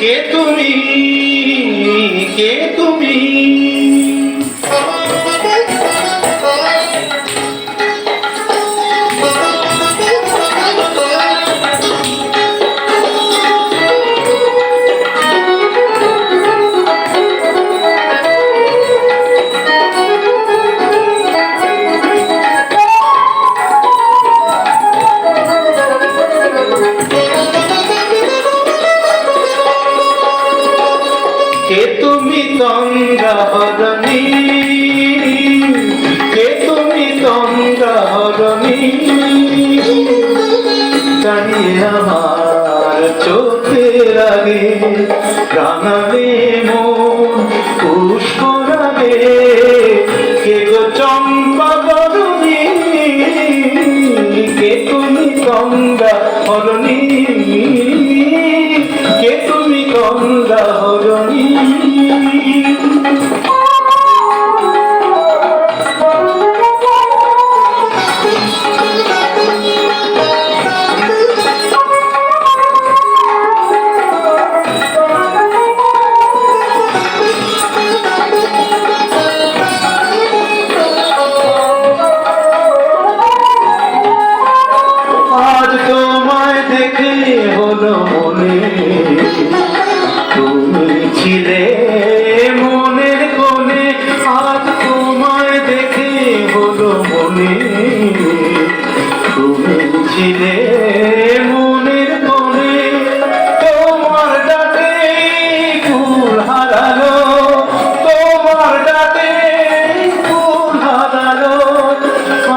কে তুমি কে তুমি কে তুমি তঙ্গা হরণী? কে তুমি তঙ্গা হরণী? জানি আমার চোখের আগে রাঙাবে মন পুষ্পরাগে কে গো চম্পা বরণী? কে তুমি গঙ্গা হরণী? কে তুমি গঙ্গা হরণী ছিলে মনের কোণে তোমার ডাকে হারালো, তোমার ডাকে হারালো,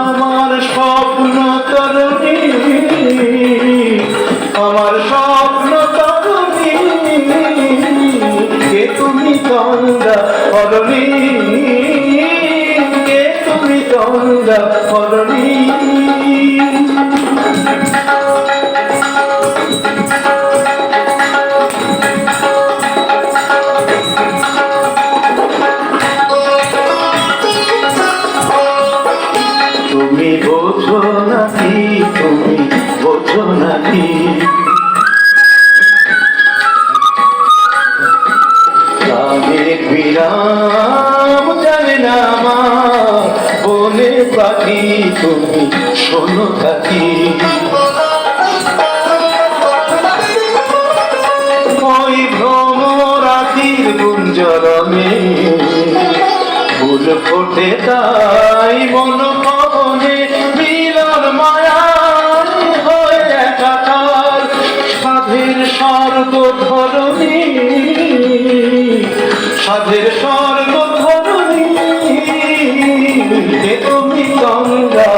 আমার স্বপ্ন তরুণী, আমার স্বপ্ন তরুণী, কে তুমি তন্দা হরণী কে তুমি তন্দা হরণী তুমি বোঝো নাকি, তুমি বোঝো নাকি? কামের বিরাম জানে না আমার বনে পাখি, তুমি শোনো থাকি ওই ভ্রমরাতির গুঞ্জরমে, ফুল ফোটে তাই মন সমাজের সর্বধরণী তুমি গঙ্গা